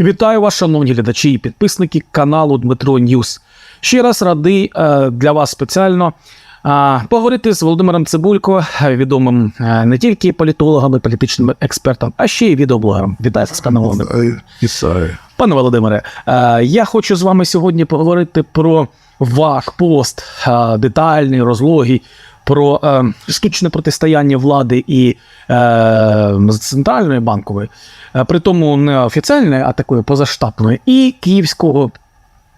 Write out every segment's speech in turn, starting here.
Вітаю вас, шановні глядачі і підписники каналу Дмитро Ньюс. Ще раз радий е, для вас спеціально е, поговорити з Володимиром Цибулько, відомим е, не тільки політологом і політичним експертом, а ще й відеоблогером. Вітаю вас, пане Володимире. Пане Володимире, я хочу з вами сьогодні поговорити про ваш пост, детальний, розлогий, про е, штучне протистояння влади і е, центральної банкової, е, при тому не офіційної, а такої позаштатної, і київського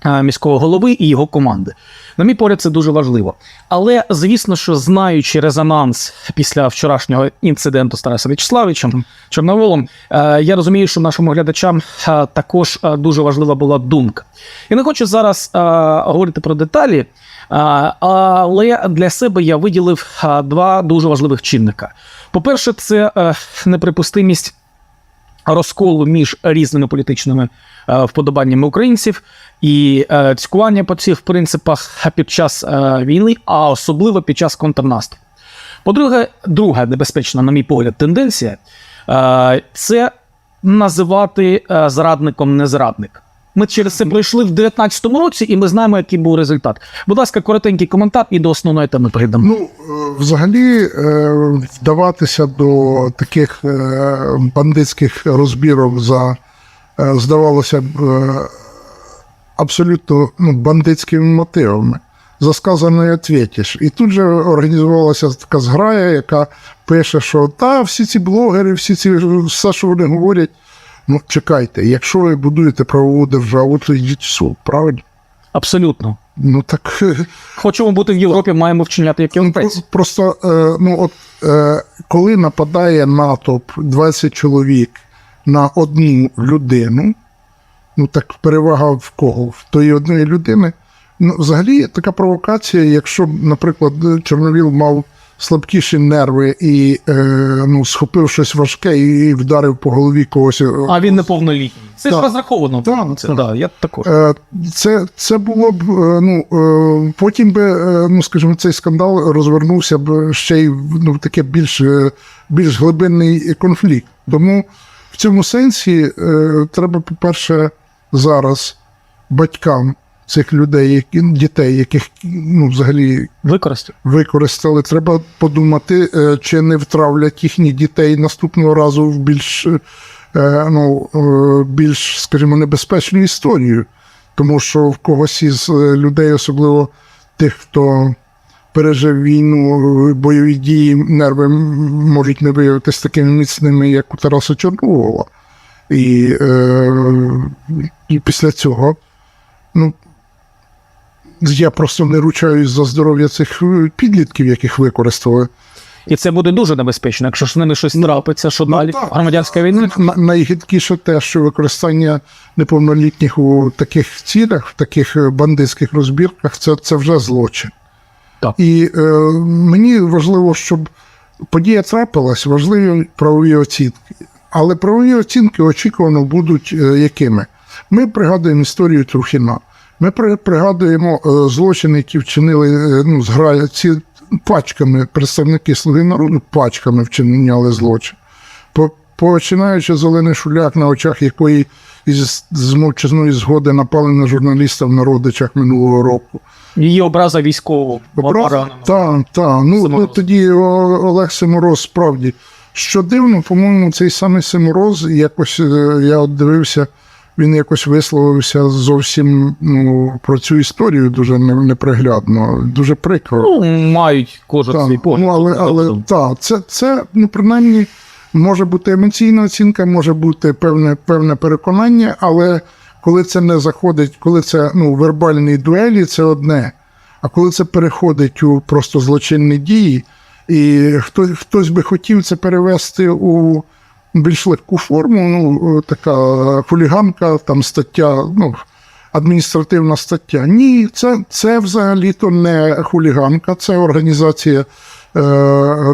е, міського голови і його команди. На мій погляд, це дуже важливо. Але звісно, що знаючи резонанс після вчорашнього інциденту з Тарасом Вячеславовичем Чорноволом, е, я розумію, що нашим глядачам е, також дуже важлива була думка. Я не хочу зараз е, говорити про деталі, але для себе я виділив два дуже важливих чинника. По-перше, це е, неприпустимість розколу між різними політичними е, вподобаннями українців і е, цькування по цих принципах під час війни, а особливо під час контрнаступу. По-друге, друга небезпечна, на мій погляд, тенденція це називати зрадником незрадник. Ми через це пройшли в 19-му році, і ми знаємо, який був результат. Будь ласка, коротенький коментар і до основної теми перейдемо. Ну, е, взагалі, е, вдаватися до таких е, бандитських розбірок за, здавалося б, абсолютно ну, бандитськими мотивами. За сказане не відповіш. І тут же організувалася така зграя, яка пише, що та всі ці блогери, всі ці все, що вони говорять. Ну, чекайте, якщо ви будуєте правову державу, то йдіть в суд, правильно? Абсолютно. Ну так Хочемо бути в Європі, маємо вчиняти як Ну, європейці. Просто е, ну, от, е, коли нападає натовп 20 чоловік на одну людину, ну так перевага в кого? В тої одної людини. Ну, взагалі, така провокація, якщо наприклад, Чорновіл мав слабкіші нерви і е, ну, схопив щось важке і вдарив по голові когось. А він неповнолітній. Це ж розраховано. Так, це, так. Да, я також. Е, Це, це було б, е, ну, е, потім би, ну, скажімо, цей скандал розвернувся б ще й в ну, таке більш, більш глибинний конфлікт. Тому в цьому сенсі треба, по-перше, зараз батькам цих людей, які, дітей, яких ну, взагалі Використати. використали, треба подумати, е, чи не втравлять їхніх дітей наступного разу в більш, е, ну, е, більш, скажімо, небезпечну історію. Тому що в когось із людей, особливо тих, хто пережив війну, бойові дії, нерви можуть не виявитися такими міцними, як у Тараса Чорновола. І, е, і після цього, ну, я просто не ручаюсь за здоров'я цих е, підлітків, яких використали. І це буде дуже небезпечно, якщо з ними щось трапиться, що далі? так. Громадянська війна. На- Найгидкіше те, що використання неповнолітніх у таких цілях, в таких е, бандитських розбірках, це, це вже злочин. Так. І е, мені важливо, щоб подія трапилась, важливі правові оцінки. Але правові оцінки очікувано будуть е, якими? Ми пригадуємо історію Трухіна. Ми при- пригадуємо е, злочини, які вчинили е, ну, зграя ці пачками представники Слуги народу, пачками вчиняли злочин. Починаючи з Олени Шуляк, на очах якої із з мовчазної згоди напали на журналіста в народичах минулого року. Її образа військового. пораненого. Так, так. Ну, ну тоді Олег Симороз справді. Що дивно, по-моєму, цей самий Симороз, якось е, я от дивився, він якось висловився зовсім ну, про цю історію дуже неприглядно, дуже прикро. Ну, мають кожен свій погляд. Ну, але, але Тобто, так, це, це ну, принаймні може бути емоційна оцінка, може бути певне, певне переконання, але коли це не заходить, коли це ну, вербальні дуелі, це одне. А коли це переходить у просто злочинні дії, і хто, хтось би хотів це перевести у більш легку форму, ну, така хуліганка, там стаття, ну, адміністративна стаття. Ні, це, це взагалі-то не хуліганка, це організація е,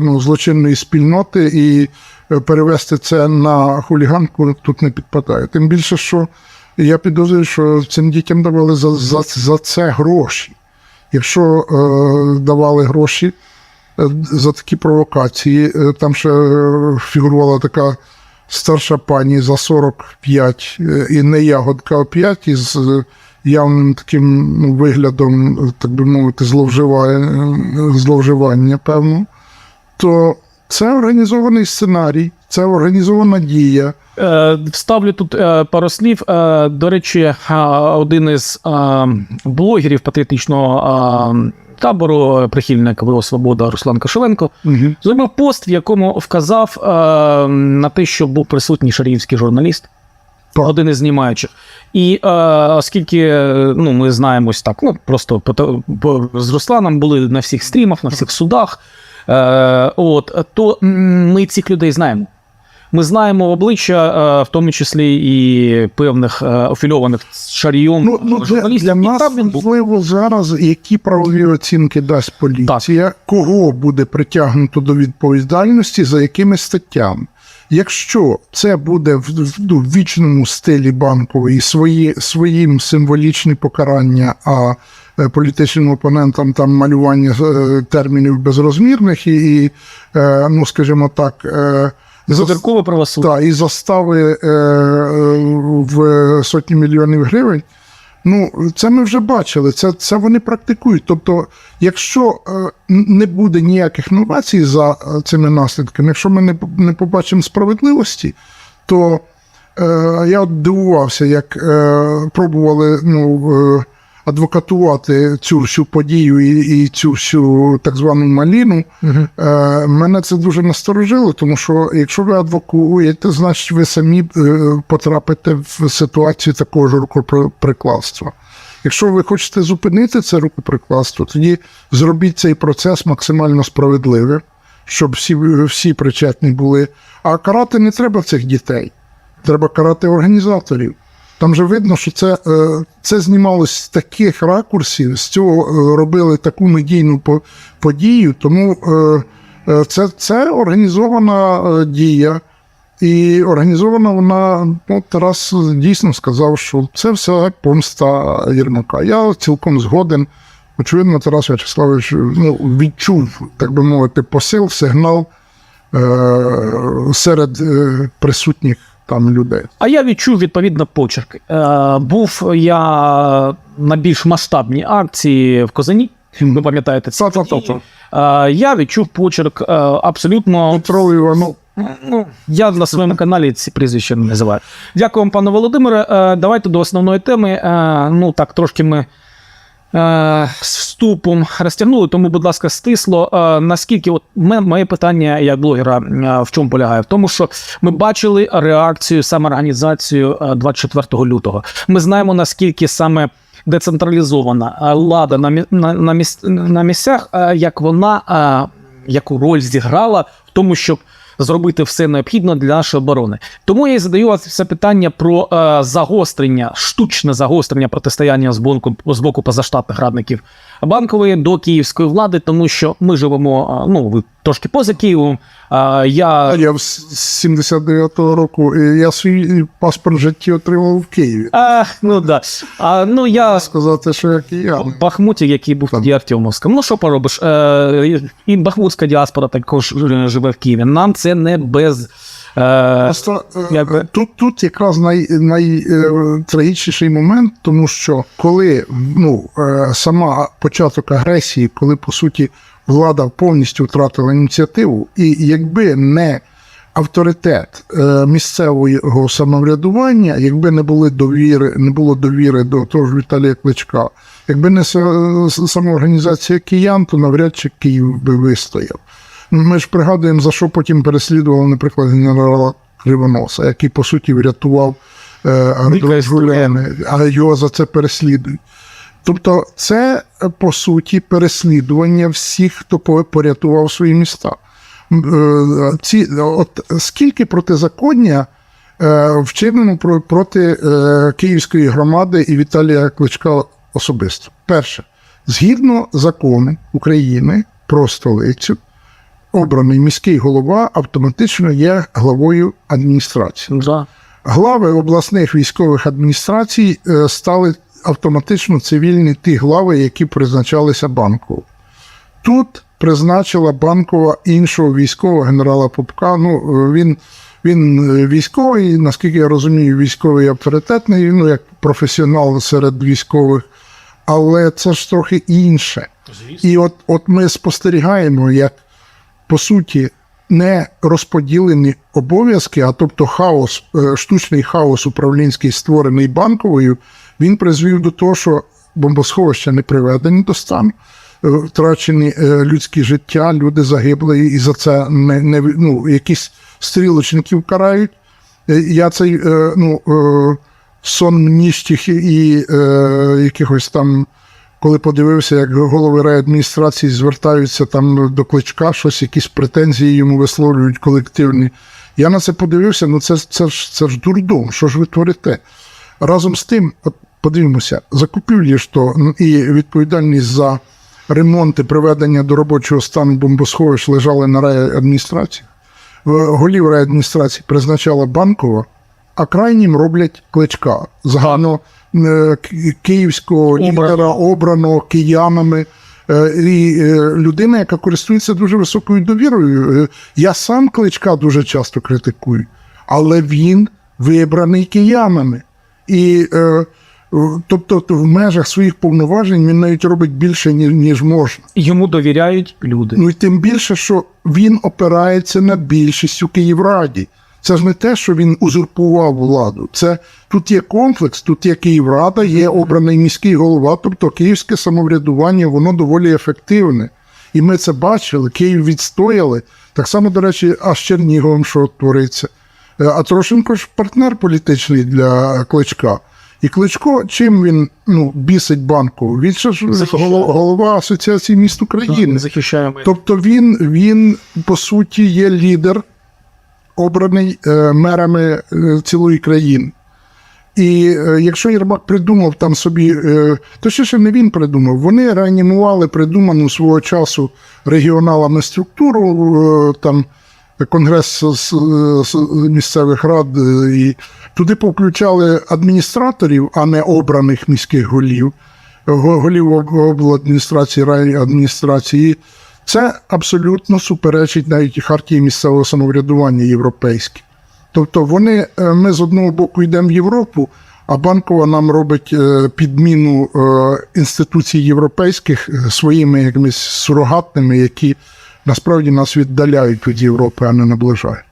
ну, злочинної спільноти, і е, перевести це на хуліганку тут не підпадає. Тим більше, що я підозрюю, що цим дітям давали за, за, за це гроші. Якщо е, давали гроші е, за такі провокації, е, там ще фігурувала така старша пані за 45 е, і не ягодка, а 5 із е, явним таким ну, виглядом, так би мовити, зловживання, зловживання, певно, то це організований сценарій, це організована дія. Вставлю тут пару слів. До речі, один із блогерів патріотичного табору, е, прихильник ВО Свобода Руслан Кошеленко, зробив пост, в якому вказав е, на те, що був присутній шаріївський журналіст. Один із знімаючих. І е, оскільки е, ну, ми знаємось так, ну просто з Русланом були на всіх стрімах, на всіх судах, е, от, то ми цих людей знаємо. Ми знаємо обличчя, е, в тому числі і певних е, афільованих з шарієм Ну, ну для, для нас важливо зараз, які правові оцінки дасть поліція, кого буде притягнуто до відповідальності, за якими статтями. Якщо це буде в, в, ну, в вічному стилі банкової свої, своїм символічні покарання, а е, політичним опонентам там малювання е, термінів безрозмірних і, і е, ну скажімо так, е, Зазиркове правосуддя. так, і застави е, в сотні мільйонів гривень. Ну, це ми вже бачили, це, це вони практикують. Тобто, якщо е, не буде ніяких новацій за е, цими наслідками, якщо ми не, не побачимо справедливості, то е, я от дивувався, як е, пробували ну, е, адвокатувати цю всю подію і, і цю всю так звану маліну. Е, мене це дуже насторожило, тому що якщо ви адвокуєте, значить ви самі е, потрапите в ситуацію такого ж рукоприкладства. Якщо ви хочете зупинити це рукоприкладство, тоді зробіть цей процес максимально справедливим, щоб всі, всі причетні були. А карати не треба цих дітей, треба карати організаторів. Там же видно, що це, е, це знімалось з таких ракурсів, з цього е, робили таку медійну подію, тому е, це, це організована дія. І організована вона, ну, Тарас дійсно сказав, що це все помста Єрмака. Я цілком згоден. Очевидно, Тарас В'ячеславович ну, відчув, так би мовити, посил, сигнал е- серед присутніх там людей. А я відчув відповідно почерк. Е, був я на більш масштабній акції в Козані. Ви пам'ятаєте це? Е, я відчув почерк е, абсолютно. Петро Іванов. Ну, я на своєму каналі ці прізвища не називаю. Дякую вам, пане Володимире. Е, давайте до основної теми. Е, ну так, трошки ми. Е, З вступом розтягнули, тому, будь ласка, стисло. Е, Наскільки от моє питання як блогера е, в чому полягає? В тому, що ми бачили реакцію самоорганізацію е, 24 лютого. Ми знаємо, наскільки саме децентралізована влада на, на, на, місцях, як вона яку роль зіграла в тому, щоб зробити все необхідне для нашої оборони. Тому я і задаю вас це питання про е, загострення, штучне загострення протистояння з боку, з боку позаштатних радників банкової до київської влади, тому що ми живемо ну ви трошки поза Києвом. Я Я в з 79-го року і я свій паспорт житті отримав в Києві. а, ну да. А, ну я Сказати, що я. Бахмуті, який був тоді Артемовським. Ну що поробиш? Е, і бахмутська діаспора також е, живе в Києві. Нам це не без. Е, Просто е, Якби- тут, тут якраз най, найтрагічніший момент, тому що коли ну, е, сама початок агресії, коли по суті влада повністю втратила ініціативу, і якби не авторитет е, місцевого самоврядування, якби не були довіри, не було довіри до того ж Віталія Кличка, якби не са- самоорганізація киян, то навряд чи Київ би вистояв. Ми ж пригадуємо, за що потім переслідували, наприклад, генерала Кривоноса, який, по суті, врятував е, Жуляни, а його за це переслідують. Тобто, це, е, по суті, переслідування всіх, хто по- порятував свої міста. Е, Ці, от скільки протизаконня е, вчинено про- проти е, Київської громади і Віталія Кличка особисто. Перше, згідно закону України про столицю, обраний міський голова автоматично є главою адміністрації. да. Глави обласних військових адміністрацій е, стали автоматично цивільні ті глави, які призначалися банково. Тут призначила банкова іншого військового генерала Попка. Ну, е, він, Він е, військовий, наскільки я розумію, військовий авторитетний, ну як професіонал серед військових, але це ж трохи інше. І от, от ми спостерігаємо, як по суті не розподілені обов'язки, а тобто хаос, е, штучний хаос управлінський, створений банковою, він призвів до того, що бомбосховища не приведені до стану, е, втрачені е, людські життя, люди загибли, і за це не, не ну, якісь стрілочників карають. Я цей ну, сон мніштіх і якихось там коли подивився, як голови райадміністрації звертаються там до кличка, щось, якісь претензії йому висловлюють колективні. Я на це подивився, ну це, це, ж, це ж дурдом, що ж ви творите? Разом з тим, от подивимося, закупівлі ж то ну, і відповідальність за ремонт і приведення до робочого стану бомбосховищ лежали на райадміністрації. Голів райадміністрації призначала банкова, а крайнім роблять кличка. Загально к- київського Обрано. лідера обрано киянами. Е, І е, людина, яка користується дуже високою довірою. Е, Я сам кличка дуже часто критикую, але він вибраний киянами. І е, тобто в межах своїх повноважень він навіть робить більше, ніж можна. Йому довіряють люди. Ну і тим більше, що він опирається на більшість у Київраді. Це ж не те, що він узурпував владу. Це тут є комплекс, тут є Київрада, є обраний міський голова, тобто київське самоврядування, воно доволі ефективне. І ми це бачили, Київ відстояли. Так само, до речі, а з Черніговом що твориться. Е, А Трошенко ж партнер політичний для Кличка. І Кличко, чим він ну, бісить банку? Він ж голова, голова Асоціації міст України. Захищаємо. Тобто він, він по суті є лідер, обраний е, мерами е, цілої країни. І е, якщо Єрмак придумав там собі, е, то ще ще не він придумав. Вони реанімували придуману свого часу регіоналами структуру, там конгрес місцевих рад, і туди повключали адміністраторів, а не обраних міських голів, голів об- обладміністрації, райадміністрації. Це абсолютно суперечить навіть хартії місцевого самоврядування європейській. Тобто вони, е, ми з одного боку йдемо в Європу, а банкова нам робить е, підміну е, інституцій європейських своїми якимись сурогатними, які насправді нас віддаляють від Європи, а не наближають.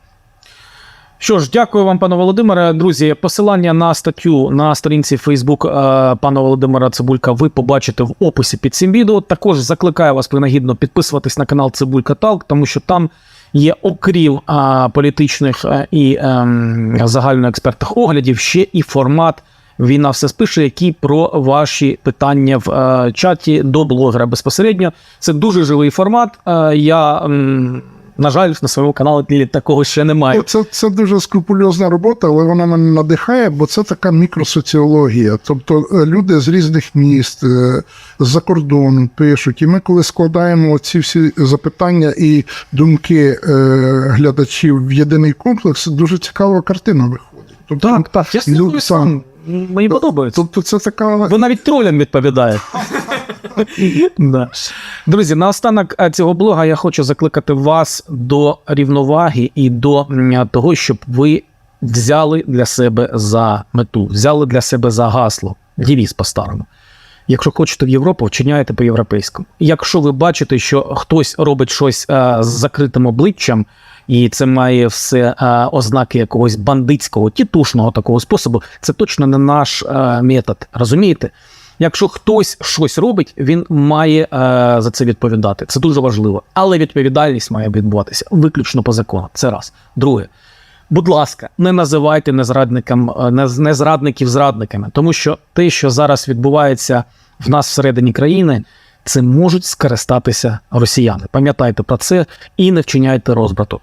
Що ж, дякую вам, пане Володимире. Друзі, посилання на статтю на сторінці е, пана Володимира Цибулька ви побачите в описі під цим відео. Також закликаю вас принагідно підписуватись на канал Цибулька Талк, тому що там є, окрім е, політичних е, і е, загальноекспертних оглядів, ще і формат. Війна все спише, який про ваші питання в е, чаті до блогера безпосередньо. Це дуже живий формат. Е, я, на жаль, на своєму каналі такого ще не маю. Ну, Це, це дуже скрупульозна робота, але вона мене надихає, бо це така мікросоціологія. Тобто е, люди з різних міст, е, з-за кордону пишуть. І ми, коли складаємо ці всі запитання і думки е, глядачів в єдиний комплекс, дуже цікава картина виходить. Тобто, Так, так. Я Лю- слухаю сам. Мені подобається. тобто це така Ви навіть тролям відповідає. Друзі, наостанок е, цього блога я хочу закликати вас до рівноваги і до того, щоб ви взяли для себе за мету, взяли для себе за гасло. Дівіз по-старому. Якщо хочете в Європу, вчиняйте по-європейському. Якщо ви бачите, що хтось робить щось е, з закритим обличчям, і це має все е, ознаки якогось бандитського, тітушного такого способу, це точно не наш е, метод. Розумієте? Якщо хтось щось робить, він має е, за це відповідати. Це дуже важливо. Але відповідальність має відбуватися виключно по закону. Це раз. Друге. Будь ласка, не називайте незрадникам, е, нез- незрадників зрадниками, тому що те, що зараз відбувається в нас всередині країни, це можуть скористатися росіяни. Пам'ятайте про це і не вчиняйте розбрату.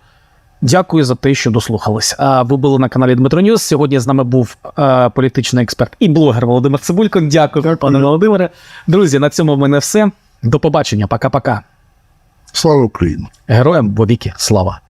Дякую за те, що дослухались. А ви були на каналі Дмитро Ньюс. Сьогодні з нами був політичний експерт і блогер Володимир Цибулько. Дякую, Дякую. пане Володимире. Друзі, на цьому в мене все. До побачення. Пока-пока. слава Україні. Героям вовіки слава.